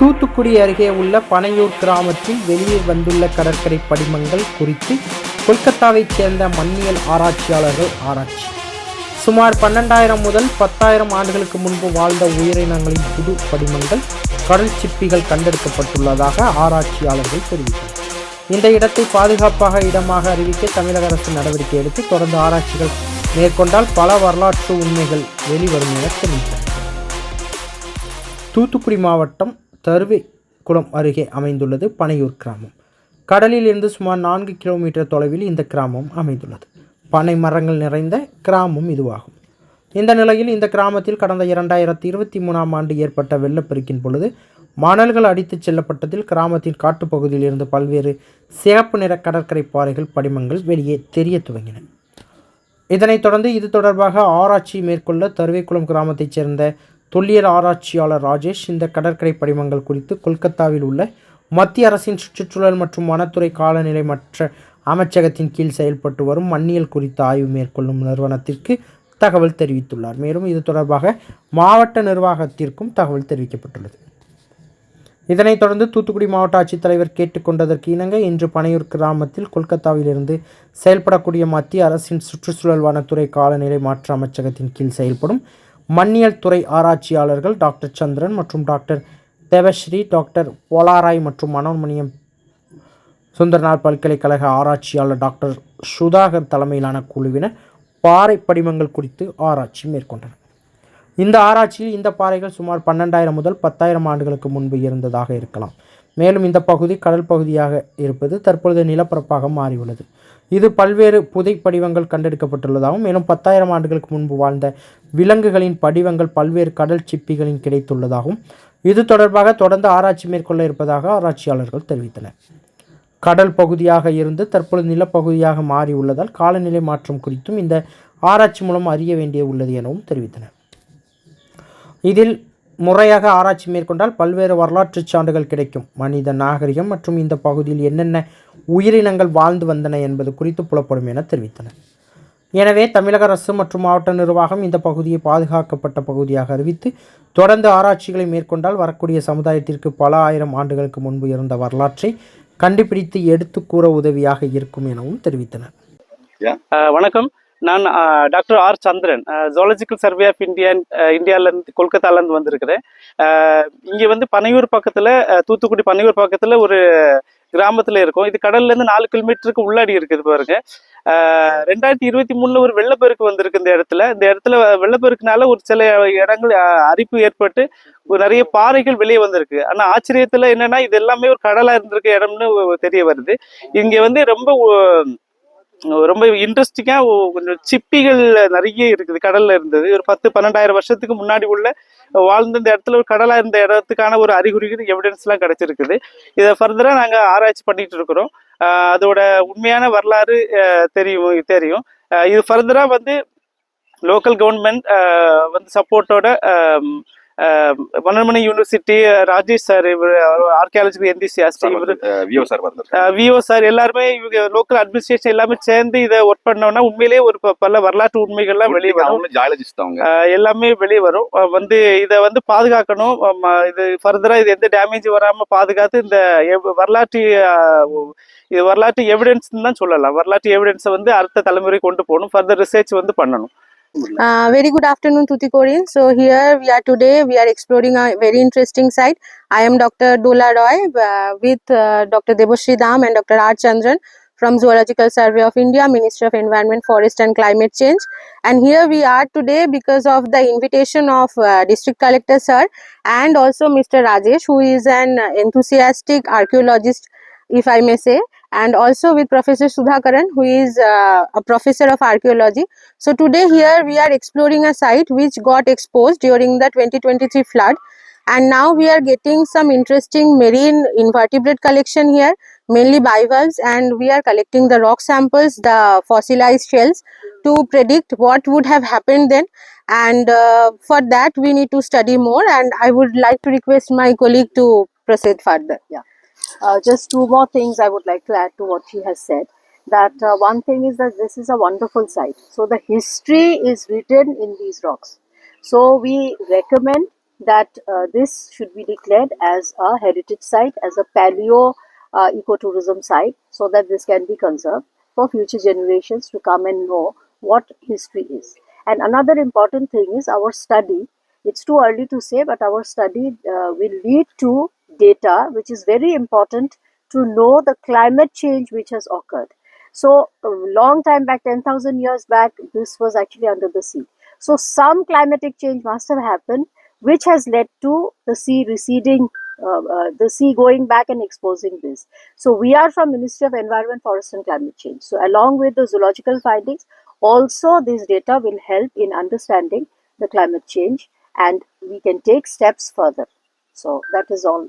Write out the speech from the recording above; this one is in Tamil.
தூத்துக்குடி அருகே உள்ள பனையூர் கிராமத்தில் வெளியே வந்துள்ள கடற்கரை படிமங்கள் குறித்து கொல்கத்தாவைச் சேர்ந்த மண்ணியல் ஆராய்ச்சியாளர்கள் ஆராய்ச்சி. சுமார் பன்னெண்டாயிரம் முதல் பத்தாயிரம் ஆண்டுகளுக்கு முன்பு வாழ்ந்த உயிரினங்களின் புது படிமங்கள் கடல் சிப்பிகள் கண்டெடுக்கப்பட்டுள்ளதாக ஆராய்ச்சியாளர்கள் தெரிவித்தனர். இந்த இடத்தை பாதுகாப்பாக இடமாக அறிவிக்க தமிழக அரசு நடவடிக்கை எடுத்து தொடர்ந்து ஆராய்ச்சிகள் மேற்கொண்டால் பல வரலாற்று உண்மைகள் வெளிவரும் என தெரிவித்தனர். தூத்துக்குடி மாவட்டம் தருவைக்குளம் அருகே அமைந்துள்ளது பனையூர் கிராமம். கடலில் இருந்து சுமார் நான்கு கிலோமீட்டர் தொலைவில் இந்த கிராமம் அமைந்துள்ளது. பனை மரங்கள் நிறைந்த கிராமம் இதுவாகும். இந்த நிலையில் இந்த கிராமத்தில் கடந்த இரண்டாயிரத்தி இருபத்தி மூணாம் ஆண்டு ஏற்பட்ட வெள்ளப்பெருக்கின் பொழுது மணல்கள் அடித்துச் செல்லப்பட்டதில் கிராமத்தின் காட்டுப்பகுதியில் இருந்து பல்வேறு சிகப்பு நிற கடற்கரை பாறைகள் படிமங்கள் வெளியே தெரிய துவங்கின. இதனைத் தொடர்ந்து இது தொடர்பாக ஆராய்ச்சி மேற்கொள்ள தருவைக்குளம் கிராமத்தைச் சேர்ந்த தொல்லியல் ஆராய்ச்சியாளர் ராஜேஷ் இந்த கடற்கரை படிமங்கள் குறித்து கொல்கத்தாவில் உள்ள மத்திய அரசின் சுற்றுச்சூழல் மற்றும் வனத்துறை காலநிலை மற்ற அமைச்சகத்தின் கீழ் செயல்பட்டு வரும் மண்ணியல் குறித்த ஆய்வு மேற்கொள்ளும் நிறுவனத்திற்கு தகவல் தெரிவித்துள்ளார். மேலும் இது தொடர்பாக மாவட்ட நிர்வாகத்திற்கும் தகவல் தெரிவிக்கப்பட்டுள்ளது. இதனைத் தொடர்ந்து தூத்துக்குடி மாவட்ட ஆட்சித்தலைவர் கேட்டுக்கொண்டதற்கு இணங்க இன்று பனையூர் கிராமத்தில் கொல்கத்தாவிலிருந்து செயல்படக்கூடிய மத்திய அரசின் சுற்றுச்சூழல் வனத்துறை காலநிலை மாற்ற அமைச்சகத்தின் கீழ் செயல்படும் மண்ணியல் துறை ஆராய்ச்சியாளர்கள் டாக்டர் சந்திரன் மற்றும் டாக்டர் தேவஸ்ரீ டாக்டர் போலாராய் மற்றும் மனோன்மணியம் சுந்தரநாத் பல்கலைக்கழக ஆராய்ச்சியாளர் டாக்டர் சுதாகர் தலைமையிலான குழுவினர் பாறை படிமங்கள் குறித்து ஆராய்ச்சி மேற்கொண்டனர். இந்த ஆராய்ச்சியில் இந்த பாறைகள் சுமார் பன்னெண்டாயிரம் முதல் பத்தாயிரம் ஆண்டுகளுக்கு முன்பு இருந்ததாக இருக்கலாம். மேலும் இந்த பகுதி கடல் பகுதியாக இருப்பது தற்பொழுது நிலப்பரப்பாக மாறியுள்ளது. இது பல்வேறு புதை படிவங்கள் கண்டெடுக்கப்பட்டுள்ளதாகவும் மேலும் பத்தாயிரம் ஆண்டுகளுக்கு முன்பு வாழ்ந்த விலங்குகளின் படிவங்கள் பல்வேறு கடல் சிப்பிகளின் கிடைத்துள்ளதாகவும் இது தொடர்பாக தொடர்ந்து ஆராய்ச்சி மேற்கொள்ள இருப்பதாக ஆராய்ச்சியாளர்கள் தெரிவித்தனர். கடல் பகுதியாக இருந்து தற்பொழுது நிலப்பகுதியாக மாறியுள்ளதால் காலநிலை மாற்றம் குறித்தும் இந்த ஆராய்ச்சி மூலம் அறிய வேண்டிய உள்ளது எனவும் தெரிவித்தனர். இதில் முறையாக ஆராய்ச்சி மேற்கொண்டால் பல்வேறு வரலாற்று சான்றுகள் கிடைக்கும். மனித நாகரிகம் மற்றும் இந்த பகுதியில் என்னென்ன உயிரினங்கள் வாழ்ந்து வந்தன என்பது குறித்து புலப்படும் என தெரிவித்தனர் எனவே தமிழக அரசு மற்றும் மாவட்ட நிர்வாகம் இந்த பகுதியை பாதுகாக்கப்பட்ட பகுதியாக அறிவித்து தொடர்ந்து ஆராய்ச்சிகளை மேற்கொண்டால் வரக்கூடிய சமுதாயத்திற்கு பல ஆயிரம் ஆண்டுகளுக்கு முன்பு இருந்த வரலாற்றை கண்டுபிடித்து எடுத்து கூற உதவியாக இருக்கும் எனவும் தெரிவித்தனர். வணக்கம். நான் doctor R Chandran zoological survey of India இந்தியாவிலேருந்து கொல்கத்தாலேருந்து வந்திருக்கிறேன். இங்கே வந்து பனையூர் பக்கத்தில் தூத்துக்குடி பனையூர் பக்கத்தில் ஒரு கிராமத்தில் இருக்கும். இது கடல்லேருந்து நாலு கிலோமீட்டருக்கு உள்ளாடி இருக்குது பாருங்க. ரெண்டாயிரத்தி இருபத்தி மூணில் ஒரு வெள்ளப்பெருக்கு வந்திருக்கு இந்த இடத்துல. இந்த இடத்துல வெள்ளப்பெருக்குனால ஒரு சில இடங்கள் அரிப்பு ஏற்பட்டு நிறைய பாறைகள் வெளியே வந்திருக்கு. ஆனால் ஆச்சரியத்தில் என்னென்னா இது எல்லாமே ஒரு கடலாக இருந்திருக்க இடம்னு தெரிய வருது. இங்கே வந்து ரொம்ப ரொம்ப இன்ட்ரெஸ்டிங்காக கொஞ்சம் சிப்பிகள் நிறைய இருக்குது கடலில் இருந்தது. ஒரு பத்து பன்னெண்டாயிரம் வருஷத்துக்கு முன்னாடி உள்ள வாழ்ந்த இந்த இடத்துல ஒரு கடலாக இருந்த இடத்துக்கான ஒரு அறிகுறிகள் எவிடன்ஸ்லாம் கிடச்சிருக்குது. இதை ஃபர்தராக நாங்கள் ஆராய்ச்சி பண்ணிகிட்டு இருக்கிறோம். அதோட உண்மையான வரலாறு தெரியும் தெரியும். இது ஃபர்தராக வந்து லோக்கல் கவர்மெண்ட் வந்து சப்போர்ட்டோட மன்னர்மணி யூனிவர்சிட்டி ராஜேஷ் சார் இவர் ஆர்கியாலஜிக்கல் எந்திசியாஸ்ட் இவர் வியோ சார் விஓ சார் எல்லாருமே இவங்க லோக்கல் அட்மினிஸ்ட்ரேஷன் எல்லாமே சேர்ந்து இதை ஒர்க் பண்ணோம்னா உண்மையிலேயே ஒரு பல வரலாற்று உண்மைகள்லாம் வெளியே வரும். எல்லாமே வெளியே வரும். வந்து இதை வந்து பாதுகாக்கணும். இது ஃபர்தரா இது எந்த டேமேஜ் வராம பாதுகாத்து இந்த வரலாற்று இது வரலாற்று எவிடன்ஸ் தான் சொல்லலாம். வரலாற்று எவிடன்ஸை வந்து அடுத்த தலைமுறை கொண்டு போகணும். ஃபர்தர் ரிசர்ச் வந்து பண்ணணும். Uh, very good afternoon, Tuticorin. So here we are today. We are exploring a very interesting site. I am Dr. Dola Roy uh, with uh, Dr. Debashri Dam and Dr. R. Chandran from Zoological Survey of India, Ministry of Environment, Forest and Climate Change. And here we are today because of the invitation of uh, District Collector Sir and also Mr. Rajesh, who is an enthusiastic archaeologist, if I may say, and also with Professor Sudhakaran, who is uh, a professor of archaeology. So today here we are exploring a site which got exposed during the 2023 flood and now we are getting some interesting marine invertebrate collection here mainly bivalves and we are collecting the rock samples the fossilized shells to predict what would have happened then and uh, for that we need to study more and I would like to request my colleague to proceed further. Yeah. Uh, just two more things I would like to add to what she has said. That uh, one thing is that this is a wonderful site. So the history is written in these rocks. So we recommend that uh, this should be declared as a heritage site, as a paleo uh, ecotourism site, so that this can be conserved for future generations to come and know what history is. And another important thing is our study. It's too early to say, but our study uh, will lead to data which is very important to know the climate change which has occurred. So, a long time back, 10,000 years back, this was actually under the sea. So, some climatic change must have happened, which has led to the sea receding, uh, uh, the sea going back and exposing this. So, we are from Ministry of Environment, Forest and Climate Change. So, along with the zoological findings, also this data will help in understanding the climate change and we can take steps further. So, that is all